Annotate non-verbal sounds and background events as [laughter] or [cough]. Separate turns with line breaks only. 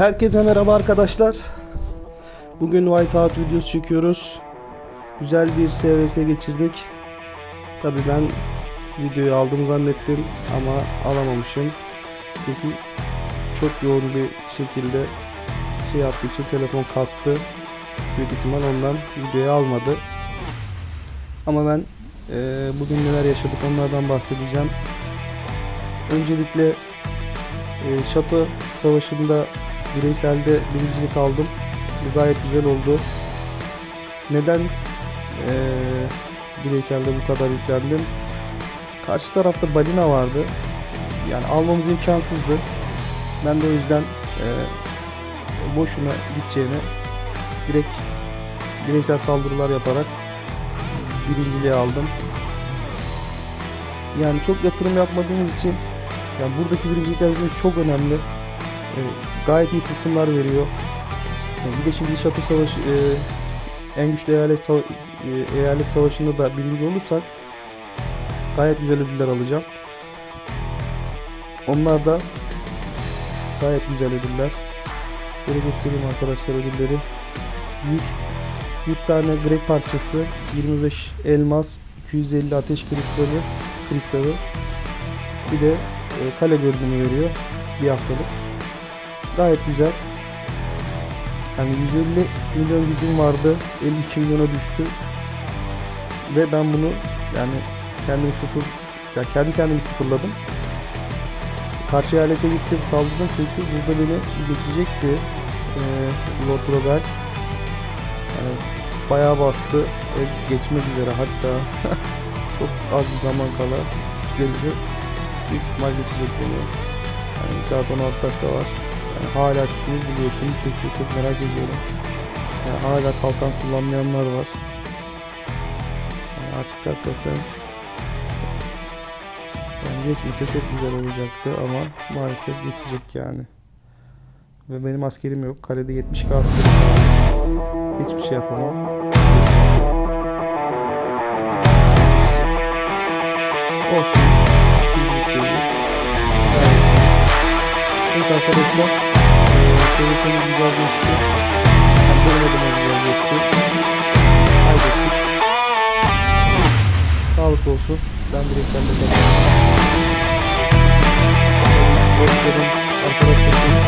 Herkese merhaba arkadaşlar. Bugün Whiteout videosu çekiyoruz. Güzel bir SVS geçirdik. Tabi ben videoyu aldım zannettim ama alamamışım. Çünkü çok yoğun bir şekilde şey yaptığı için telefon kastı. Büyük ihtimal ondan videoyu almadı. Ama ben eee, bugün neler yaşadık onlardan bahsedeceğim. Öncelikle eee Şato Savaşı'nda bireyselde birincilik aldım. Bu gayet güzel oldu. Neden eee bireyselde bu kadar yüklendim? Karşı tarafta balina vardı. Yani almamız imkansızdı. Ben de o yüzden eee, boşuna gideceğine direkt bireysel saldırılar yaparak birinciliği aldım. Yani çok yatırım yapmadığımız için yani buradaki birincilikler bizim çok önemli. Ee, gayet iyi tılsımlar veriyor. Yani bir de şimdi Şato Savaşı e, en güçlü eyalet, sava- e, eyalet savaşında da birinci olursak gayet güzel ödüller alacağım. Onlar da gayet güzel ödüller. Şöyle göstereyim arkadaşlar ödülleri. 100 100 tane grek parçası, 25 elmas, 250 ateş kristali, kristali. Bir de e, kale görünümü veriyor bir haftalık. Gayet güzel. Yani 150 milyon gücüm vardı. 52 milyona düştü. Ve ben bunu yani kendimi sıfır ya kendi kendimi sıfırladım. Karşı eyalete gittim saldırdım çünkü burada beni geçecekti. Ee, Lord Robert. Yani bayağı bastı ve geçmek üzere hatta [laughs] çok az bir zaman kala güzeldi. Büyük ihtimal geçecek bunu. Yani saat 16 dakika var. Yani hala kim buluyor, kim kesiyor çok merak ediyorum. Yani hala kalkan kullanmayanlar var. Yani artık hakikaten yani geçmese çok güzel olacaktı ama maalesef geçecek yani. Ve benim askerim yok. Kalede 70k askerim var. Hiçbir şey yapamam. Olsun. İkincilik değil. Evet arkadaşlar. Seviyesimiz güzel geçti. Benim adıma güzel geçti. Kaybettik. Sağlık olsun. Ben kazandım. Dostlarım, arkadaşlarım